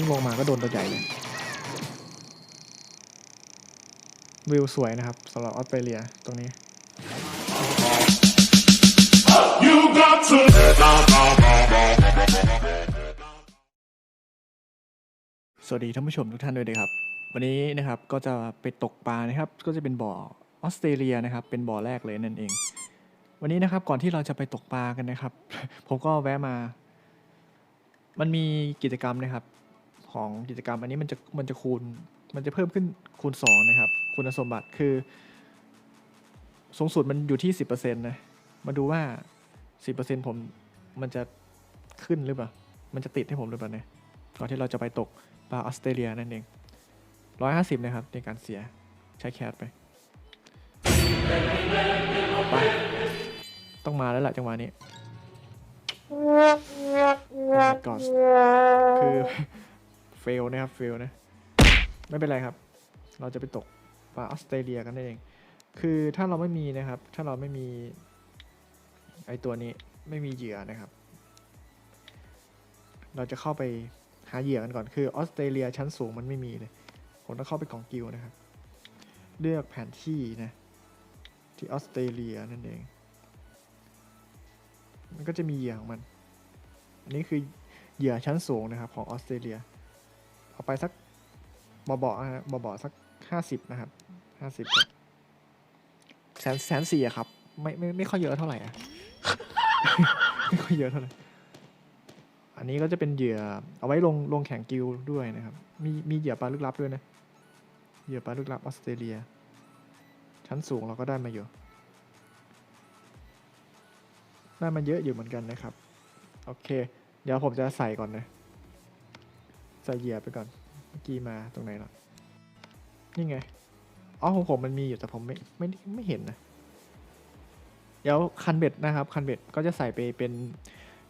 พิ่งลงมาก็โดนตัวใหญ่เลยวิวสวยนะครับสำหรับออสเตรเลียตรงนี้ You got to. สวัสดีท่านผู้ชมทุกท่านด้วยนะครับ วันนี้นะครับก็จะไปตกปลานะครับ ก็จะเป็นบ่อออสเตรเลียนะครับ เป็นบ่อแรกเลยนั่นเอง วันนี้นะครับก่อนที่เราจะไปตกปลากันนะครับ ผมก็แวะมา มันมีกิจกรรมนะครับ ของกิจกรรม อันนี้มันจะมันจะคูณมันจะเพิ่มขึ้นคูณสองนะครับ คุณสมบัติคือ สูงสุดมันอยู่ที่สิบเปอร์เซ็นต์นะมาดูว่าสิบเปอร์เซ็นผมมันจะขึ้นหรือเปล่า มันจะติดให้ผมหรือเปล่าเนี่ยก่อนที่เราจะไปตกปลาออสเตรเลียนั่นเองร้อยห้าสิบนะครับ ในการเสียใช้แคสไป ไป ต้องมาแล้วแหละจังหวะนี้ก่อนคือ เฟลนะครับเฟลนะ ไม่เป็นไรครับ เราจะไปตกปลาออสเตรเลียกันนั่นเอง คือถ้าเราไม่มีนะครับ ถ้าเราไม่มีไอตัวนี้ไม่มีเหยื่อนะครับ เราจะเข้าไปหาเหยื่อกันก่อน คือออสเตรเลียชั้นสูงมันไม่มีเลย ผมต้องเข้าไปของกิลนะครับ เลือกแผนที่นะ ที่ออสเตรเลียนั่นเอง มันก็จะมีเหยื่อของมัน อันนี้คือเหยื่อชั้นสูงนะครับของออสเตรเลีย เอาไปสักบอเบาๆนะฮะบอเบาๆสักห้าสิบนะครับห้าสิบแสนแสนสี่อะครับ ไม่ไม่ไม่ค่อยเยอะเท่าไหร่อะไม่ค่อยเยอะเท่าไหร่ อันนี้ก็จะเป็นเหยื่อเอาไว้ลงลงแข่งกิลด์ด้วยนะครับ มีมีเหยื่อปลาลึกลับด้วยนะ เหยื่อปลาลึกลับออสเตรเลีย ชั้นสูงเราก็ได้มาอยู่ ได้มาเยอะอยู่เหมือนกันนะครับ โอเค เดี๋ยวผมจะใส่ก่อนนะ ใส่เหยื่อไปก่อน เมื่อกี้มาตรงไหนล่ะ นี่ไง อ๋อของผมมันมีอยู่แต่ผมไม่ไม่ไม่เห็นนะ เดี๋ยวคันเบ็ดนะครับ คันเบ็ดก็จะใส่ไปเป็น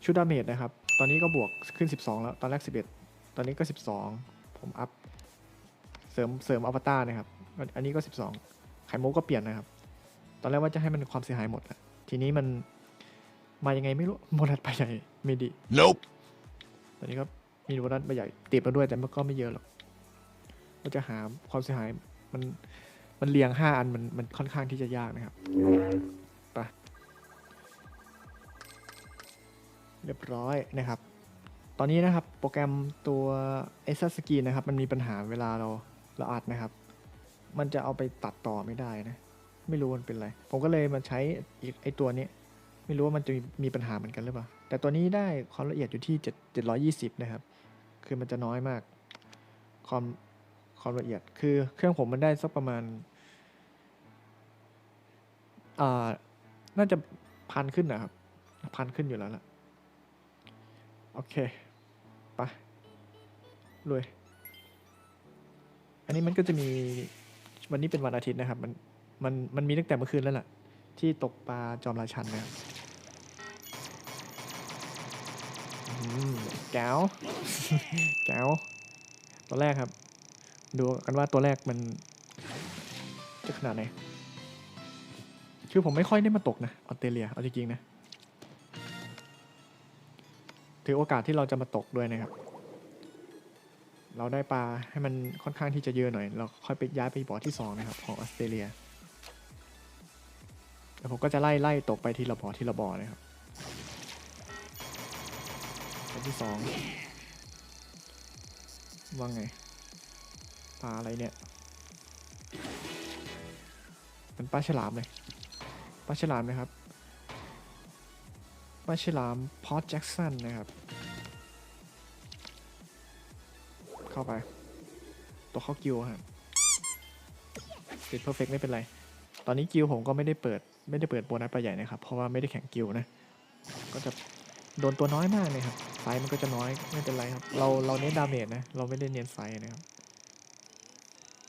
ชุดดาเมจนะครับ ตอนนี้ก็บวกขึ้น 12 แล้ว ตอนแรก 11 ตอนนี้ก็ 12 ผมอัพ เสริมเสริมอวตารนะครับ อันนี้ก็ 12 ไข่มุกก็เปลี่ยนนะครับ ตอนแรกว่าจะให้มันความเสียหายหมดอะทีนี้มันมายังไงไม่รู้โบนัสไปใหญ่ไม่ดี Nope. ตอนนี้ก็ มีโบนัสไปใหญ่ติดมาด้วยแต่มันก็ไม่เยอะหรอกก็จะหาความเสียหายมันมันเรียงห้าอันมันมันค่อนข้างที่จะยากนะครับไปเรียบร้อยนะครับ ตอนนี้นะครับโปรแกรมตัวเอ s สกีนะครับ มันมีปัญหาเวลาเราเราอัดนะครับ มันจะเอาไปตัดต่อไม่ได้นะ ไม่รู้มันเป็นไร ผมก็เลยมาใช้อีกไอตัวนี้ ไม่รู้ว่ามันจะมีมีปัญหาเหมือนกันหรือเปล่า แต่ตัวนี้ได้ความละเอียดอยู่ที่ 7 720 นะครับ คือมันจะน้อยมากความความละเอียด คือเครื่องผมมันได้สักประมาณอ่าน่าจะพันขึ้นนะครับ พันขึ้นอยู่แล้วล่ะ โอเค ไปรวย อันนี้มันก็จะมี วันนี้เป็นวันอาทิตย์นะครับ มัน มัน มันมีตั้งแต่เมื่อคืนแล้วล่ะ ที่ตกปลาจอมราชันนะครับ แก้วแก้วตัวแรกครับ ดูกันว่าตัวแรกมัน จะขนาดไหนคือผมไม่ค่อยได้มาตกนะออสเตรเลียเอาจริงๆนะ ถือโอกาสที่เราจะมาตกด้วยนะครับ เราได้ปลาให้มันค่อนข้างที่จะเยอะหน่อย เราค่อยไปย้ายไปบ่อที่สองนะครับของออสเตรเลียแล้วผมก็จะไล่ไล่ตกไปทีละบ่อทีละบ่อนะครับ อันที่สองว่าไงปลาอะไรเนี่ยเป็นปลาฉลามเลยปลาฉลามนะครับปลาฉลามพอตแจ็กสันนะครับ เข้าไป ตัวเข้ากิวครับติดเพอร์เฟกไม่เป็นไร ตอนนี้กิวผมก็ไม่ได้เปิดไม่ได้เปิดโบนัสปลาใหญ่นะครับ เพราะว่าไม่ได้แข่งกิวนะ ก็จะโดนตัวน้อยมากเลยครับ ไฟมันก็จะน้อยไม่เป็นไรครับ เราเราเน้นดาเมจนะ เราไม่ได้เน้นไฟนะครับ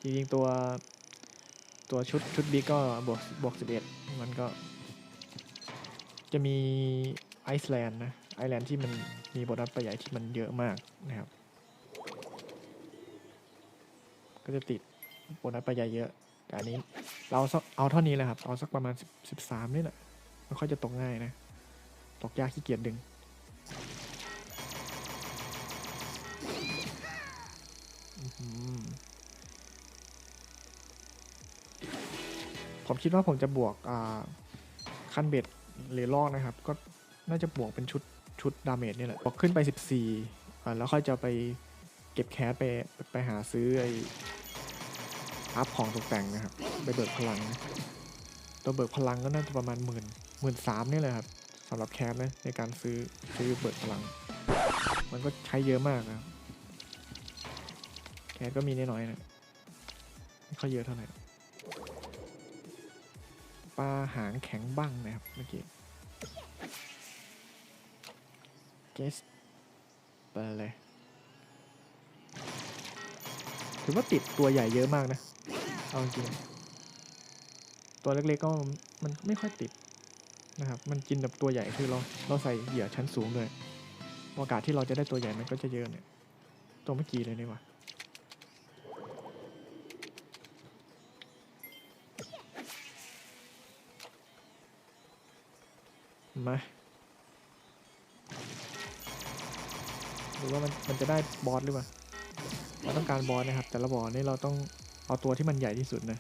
จริงๆตัวตัวชุดชุดบีก็บวกบวกสิบเอ็ดมันก็ จะมีไอซ์แลนด์นะไอซ์แลนด์ที่มันมีโบนัสประหยัดที่มันเยอะมากนะครับ ก็จะติดโบนัสประหยัดเยอะ แต่อันนี้เราเอาเท่านี้แหละครับ เอาสักประมาณสิบสิบสามนี่แหละมันค่อยจะตกง่ายนะ ตกยากขี้เกียจดึง ผมคิดว่าผมจะบวกคันเบ็ดหรือลอกนะครับ ก็น่าจะบวกเป็นชุดชุดดาเมจนี่แหละบวกขึ้นไป 14อ่แล้วค่อยจะไปเก็บแคสไปไปหาซื้อไออัพของตกแต่งนะครับ ไปเบิกพลัง ตัวเบิกพลังก็น่าจะประมาณหมื่นหมื่นสามนี่แหละครับสำหรับแคสนะในการซื้อซื้อเบิกพลัง มันก็ใช้เยอะมากนะ แคสก็มีน้อยๆนะไม่ค่อยเยอะเท่าไหร่ปลาหางแข็งบ้างนะครับเมื่อกี้เกสไปเลยถือว่าติดตัวใหญ่เยอะมากนะ เอาจริง ตัวเล็กๆก็มันไม่ค่อยติดนะครับ มันกินแบบตัวใหญ่คือเราเราใส่เหยื่อชั้นสูงเลยโอกาสที่เราจะได้ตัวใหญ่มันก็จะเยอะเนี่ย ตัวเมื่อกี้เลยนี่ว่า มาหรือว่ามันมันจะได้บอสหรือเปล่าเราต้องการบอสนะครับ แต่ละบอสนี่เราต้องเอาตัวที่มันใหญ่ที่สุดนะ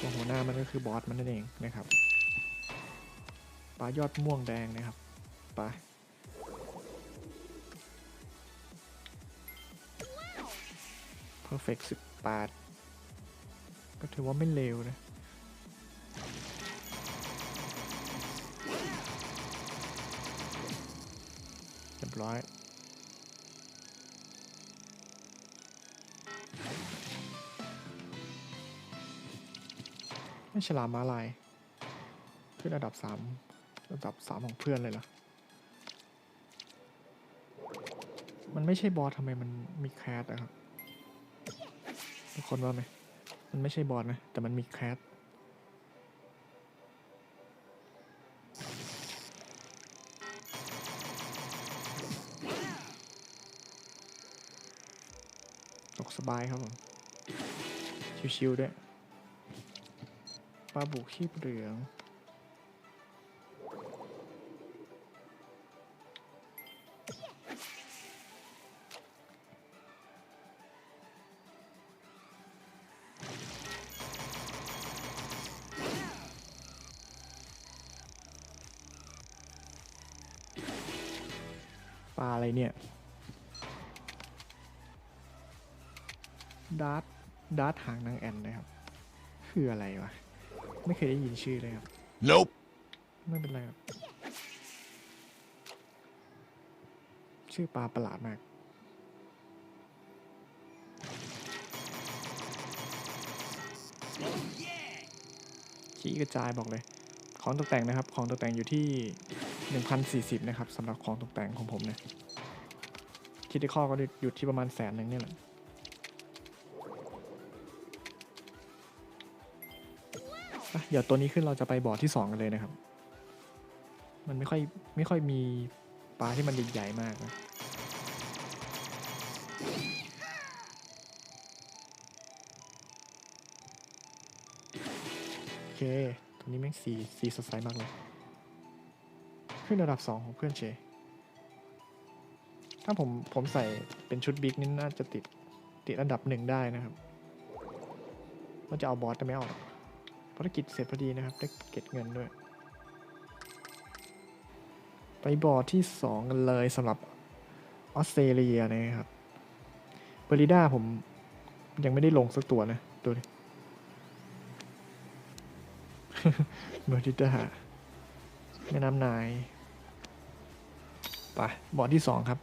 ตัวหัวหน้ามันก็คือบอสมันนั่นเองนะครับปลายอดม่วงแดงนะครับปลา perfect 18ก็ถือว่าไม่เลวนะ ยบร้อย ไม่ฉลามมาลายขึ้นระดับสามระดับสามของเพื่อนเลยเหรอ มันไม่ใช่บอสทำไมมันมีแคสอะครับทุกคนว่าไหมมันไม่ใช่บอสนะ แต่มันมีแคส สบายครับผม ชิวๆด้วยปลาบุกขี้เหลือง ดาร์ตดาร์ตหางนางแอนนะครับ คืออะไรวะ ไม่เคยได้ยินชื่อเลยครับ Nope. ไม่เป็นไรครับ ชื่อปลาประหลาดมาก ขี้กระจายบอกเลย ของตกแต่งนะครับ ของตกแต่งอยู่ที่ 1,040 นะครับสำหรับของตกแต่งของผมเนี่ยคิดที่ข้อก็อยู่ที่ประมาณแสนหนึ่งนี่แหละ อะเดี๋ยวตัวนี้ขึ้นเราจะไปบอร์ดที่สองกันเลยนะครับ มันไม่ค่อยไม่ค่อยมีปลาที่มันใหญ่ๆมากนะโอเค ตัวนี้แม่งสีสีสดใสมากเลย ขึ้นระดับสองของเพื่อนเช ถ้าผมผมใส่เป็นชุดบิ๊กนี่น่าจะติดติดอันดับหนึ่งได้นะครับว่าจะเอาบอสแต่ไม่เอาหรอก ภารกิจเสร็จพอดีนะครับ ได้เก็บเงินด้วย ไปบอร์ดที่สองกันเลยสำหรับออสเตรเลียนะครับเบริด้าผมยังไม่ได้ลงสักตัวนะ ดูดิเบริด้าแม่น้ำนายไปบอร์ดที่สองครับ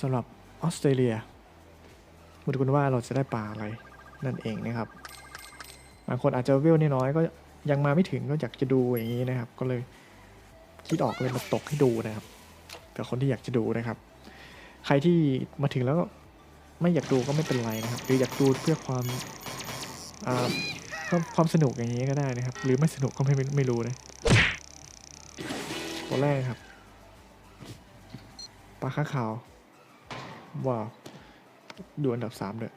สำหรับออสเตรเลียมาดูกันว่าเราจะได้ปลาอะไรนั่นเองนะครับ บางคนอาจจะเวลน้อยก็ยังมาไม่ถึงก็อยากจะดูอย่างนี้นะครับ ก็เลยคิดออกเลยมาตกให้ดูนะครับกับคนที่อยากจะดูนะครับ ใครที่มาถึงแล้วก็ไม่อยากดูก็ไม่เป็นไรนะครับ หรืออยากดูเพื่อความความสนุกอย่างนี้ก็ได้นะครับ หรือไม่สนุกก็ไม่ไม่รู้นะตัวแรกครับปลาข้าขาวว้าวดูอันดับสามเลย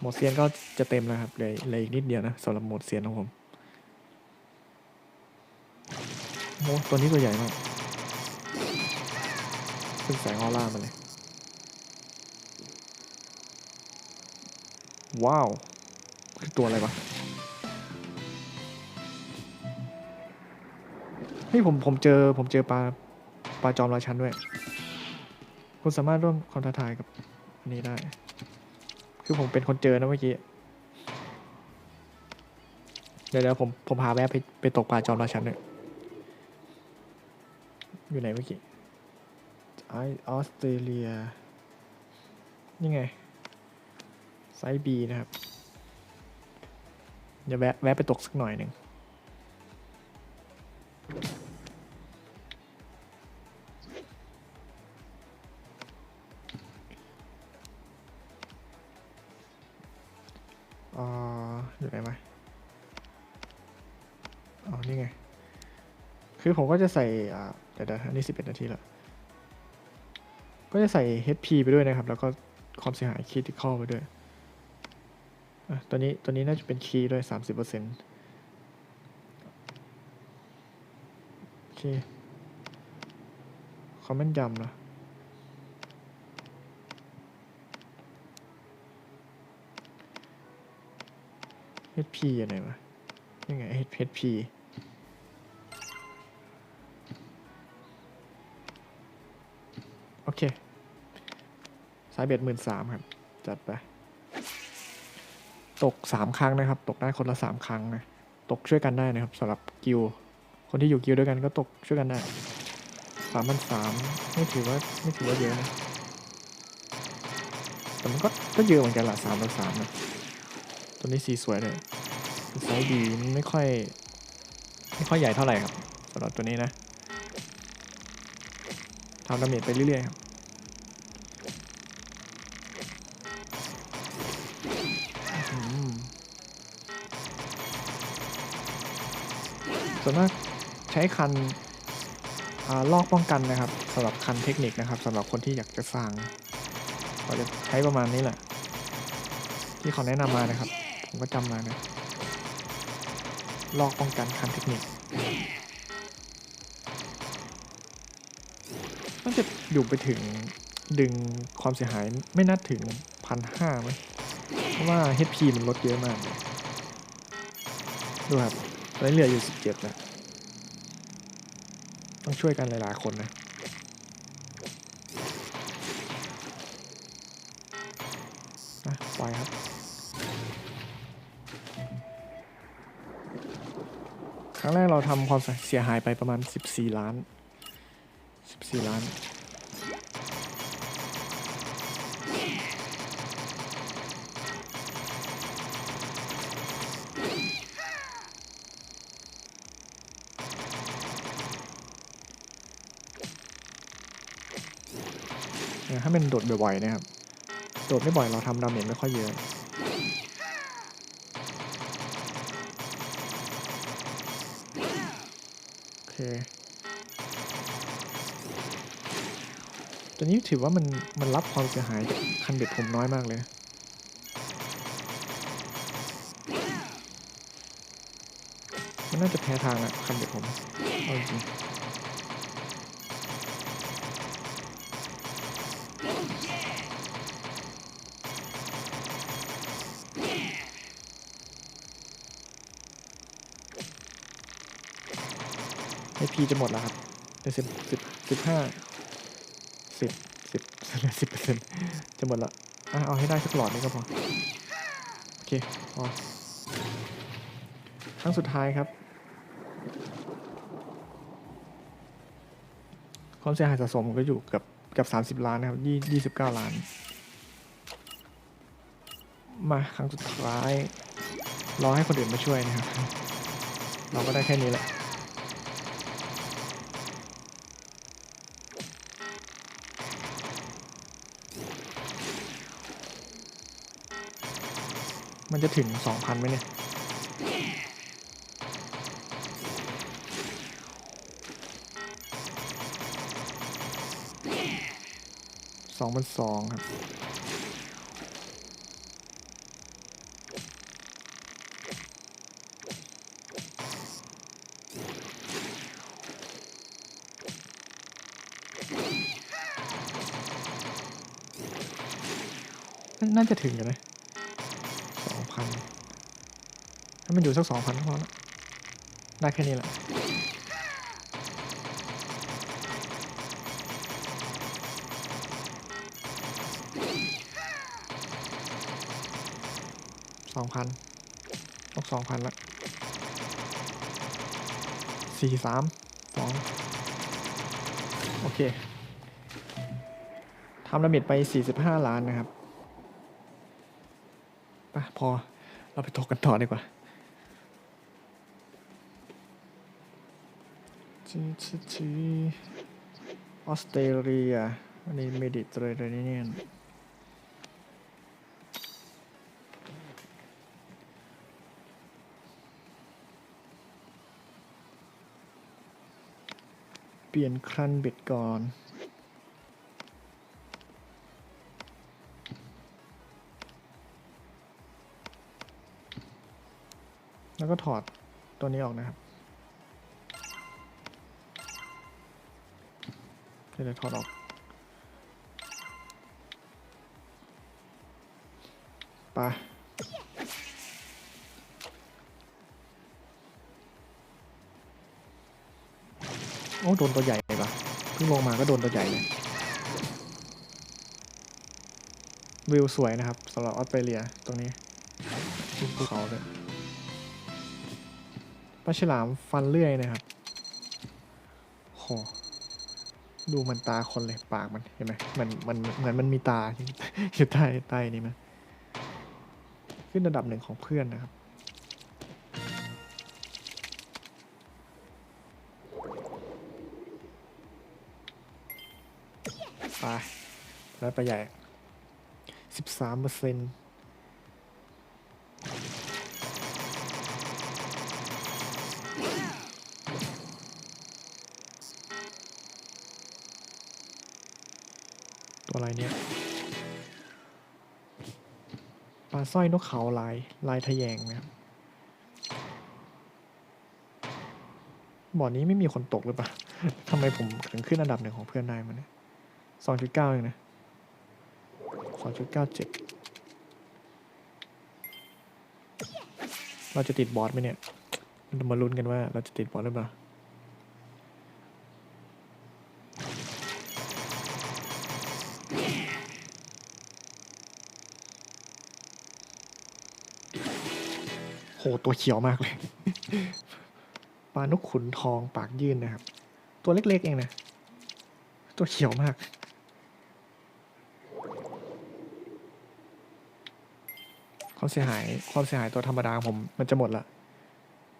หมดเซียนก็จะเต็มแล้วครับเลยเลยอีกนิดเดียวนะสำหรับโหมดเซียนของผมมอ้ตัวนี้ตัวใหญ่มากเป็นแสงออร่ามาเลย ว้าว คือตัวอะไรวะเฮ้ยผมผมเจอผมเจอปลาปลาจอมราชันด้วย คุณสามารถร่วมความท้าทายกับอันนี้ได้ คือผมเป็นคนเจอนะเมื่อกี้ เดี๋ยวเดี๋ยวผมผมพาแวะไปไปตกปลาจอมราชันเนี่ยอยู่ไหนเมื่อกี้ไอออสเตรเลียนี่ไง ไซส์บีนะครับ เดี๋ยวแวะแวะไปตกสักหน่อยหนึ่ง คือผมก็จะใส่อ่าเดี๋ยวเดี๋ยวอันนี้สิบเอ็ดนาทีแล้วก็จะใส่ HP ไปด้วยนะครับ แล้วก็ความเสียหาย critical ไปด้วยอตัวนี้ตัวนี้น่าจะเป็นคีย์ด้วยสามสิบเปอร์เซ็นต์โอเคคอมเมนต์ยำนะ HP อะไรวะยังไง HP เค สายเบ็ดหมื่นสามครับ จัดไป ตกสามครั้งนะครับ ตกได้คนละสามครั้งนะ ตกช่วยกันได้นะครับสำหรับกิลด์คนที่อยู่กิลด์ด้วยกันก็ตกช่วยกันได้สามพันสามไม่ถือว่าไม่ถือว่าเยอะนะ แต่มันก็ก็เยอะเหมือนกันละสามพันสามนะตัวนี้สีสวยเลยไซส์ดีไม่ค่อย ไม่ค่อยใหญ่เท่าไหร่ครับสำหรับตัวนี้นะทำดาเมจไปเรื่อยๆครับ ส่วนมากใช้คันอลอกป้องกันนะครับสำหรับคันเทคนิคนะครับสำหรับคนที่อยากจะสร้างเราจะใช้ประมาณนี้แหละ ที่เขาแนะนำมานะครับ ผมก็จำมานะลอกป้องกันคันเทคนิคน่าจะอยู่ไปถึงดึงความเสียหายไม่น่าถึงพันห้าไหมเพราะว่า HP มันลดเยอะมาก ดูครับ ตอนนี้เหลืออยู่17แล้วต้องช่วยกันหลายๆคนนะอะปล่อยครับครั้งแรกเราทำความเสียหายไปประมาณ 14 ล้าน 14 ล้าน เป็นโดดบ่อยๆนะครับ โดดไม่บ่อยเราทำดาเมจไม่ค่อยเยอะโอเคตัวนี้ถือว่ามันมันรับความเสียหายคันเบ็ดผมน้อยมากเลยมันน่าจะแพ้ทางอะคันเบ็ดผมเอาจริง จะหมดแล้วครับเหลือสิบสิบสิบห้าสิบสิบสิบเปอร์เซ็นต์จะหมดละอะเอาให้ได้สักหลอดนี้ก็พอ โอเคพอครั้งสุดท้ายครับ ความเสียหายสะสมก็อยู่กับกับสามสิบล้านนะครับยี่ยี่สิบเก้าล้าน มาครั้งสุดท้าย รอให้คนอื่นมาช่วยนะครับ เราก็ได้แค่นี้แหละ มันจะถึงสองพันไหมเนี่ย สองพันสองครับ น่าจะถึงอยู่นะ มันอยู่สักสองพันพอละได้แค่นี้แหละสองพันต้องสองพันละสี่สามสองโอเคทำดาเมจไป 45 ล้านนะครับไปพอเราไปตกกันต่อดีกว่า จีจีจีออสเตรเลียอันนี้เมดิเตอร์เรเนียนเปลี่ยนครันเบ็ดก่อนแล้วก็ถอดตัวนี้ออกนะครับ เดี๋ยวถอดออกไปโอ้โดนตัวใหญ่เลยปะเพิ่งลงมาก็โดนตัวใหญ่เลยวิวสวยนะครับสำหรับออสเตรเลียตรงนี้ภูเขาเลยปลาฉลามฟันเลื่อยนะครับโห ดูมันตาคนเลยปากมันเห็นไหมมันมันเหมือนมันมีตาอยู่ใต้ใต้นี้มันขึ้นระดับหนึ่งของเพื่อนนะครับไปแล้วไปใหญ่สิบสามเปอร์เซ็นต์ สร้อยนกเขาลายลายทะแยงนะครับบ่อนี้ไม่มีคนตกหรือเปล่าทำไมผมถึงขึ้นอันดับหนึ่งของเพื่อนได้มันเนี่ยสองจุดเก้าเองนะสองจุดเก้าเจ็ดเราจะติดบอสไหมเนี่ยเรามาลุ้นกันว่าเราจะติดบอสหรือเปล่า ตัวเขียวมากเลย ปลานกขุนทองปากยื่นนะครับ ตัวเล็กๆเองนะ ตัวเขียวมาก ความเสียหายความเสียหายตัวธรรมดาของผมมันจะหมดละ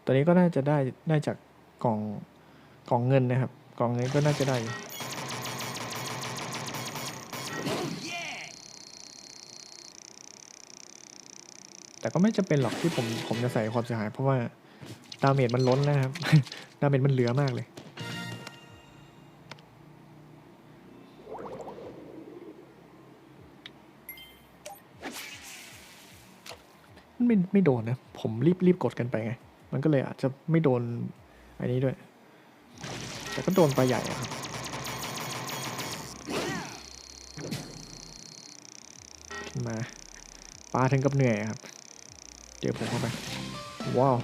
ตัวนี้ก็น่าจะได้ได้จากกล่องกล่องเงินนะครับ กล่องเงินก็น่าจะได้ แต่ก็ไม่จำเป็นหรอกที่ผมผมจะใส่ความเสียหาย เพราะว่าดาเมจมันล้นนะครับ ดาเมจมันเหลือมากเลย มันไม่ไม่โดนนะ ผมรีบรีบกดกันไปไง มันก็เลยอาจจะไม่โดนอันนี้ด้วย แต่ก็โดนปลาใหญ่อะครับขึ้นมาปลาถึงกับเหนื่อยครับ เจอผมเข้าไป ว้าว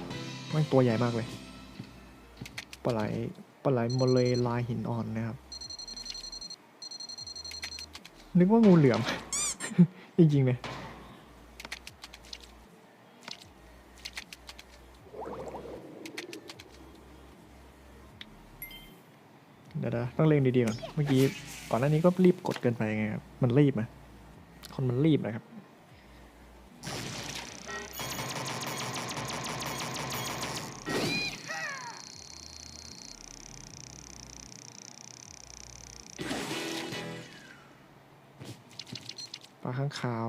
มันตัวใหญ่มากเลยปลาไหลปลาไหลมเลยลายหินอ่อนนะครับ นึกว่างูเหลือม จริงๆเลยเดี๋ยวต้องเล่งดีๆก่อน เมื่อกี้ก่อนหน้านี้ก็รีบกดเกินไปไงครับ มันรีบอะคนมันรีบนะครับ ปลาข้างคาว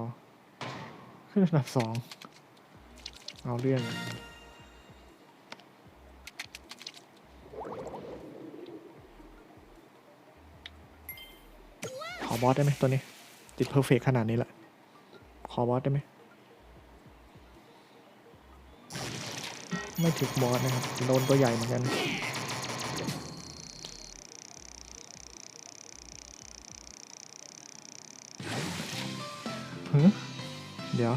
ขึ้นอันดับสอง เอาเรื่องขอบอสได้ไหมตัวนี้ ติดเพอร์เฟกขนาดนี้แหละ ขอบอสได้ไหม ไม่ถึกบอสนะครับ โดนตัวใหญ่เหมือนกัน หือเดี๋ยว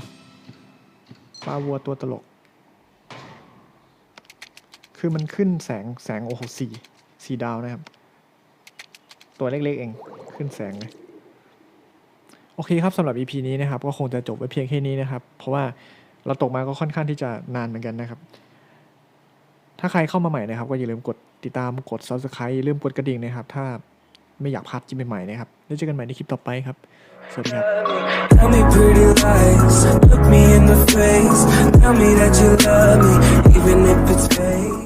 ปลาวัวตัวตลก คือมันขึ้นแสงแสงโอ้โหสี่สี่ดาวนะครับ ตัวเล็กๆเองขึ้นแสงเลย โอเคครับสำหรับ EP นี้นะครับ ก็คงจะจบไว้เพียงแค่นี้นะครับ เพราะว่าเราตกมาก็ค่อนข้างที่จะนานเหมือนกันนะครับ ถ้าใครเข้ามาใหม่นะครับ ก็อย่าลืมกดติดตามกด subscribe อย่าลืมกดกระดิ่งนะครับ ถ้า ไม่อยากพลาดคลิปใหม่ๆนะครับ แล้วเจอกันใหม่ในคลิปต่อไปครับ สวัสดีครับ Tell me pretty lies, look me in the face. Tell me that you love me, even if it's fake.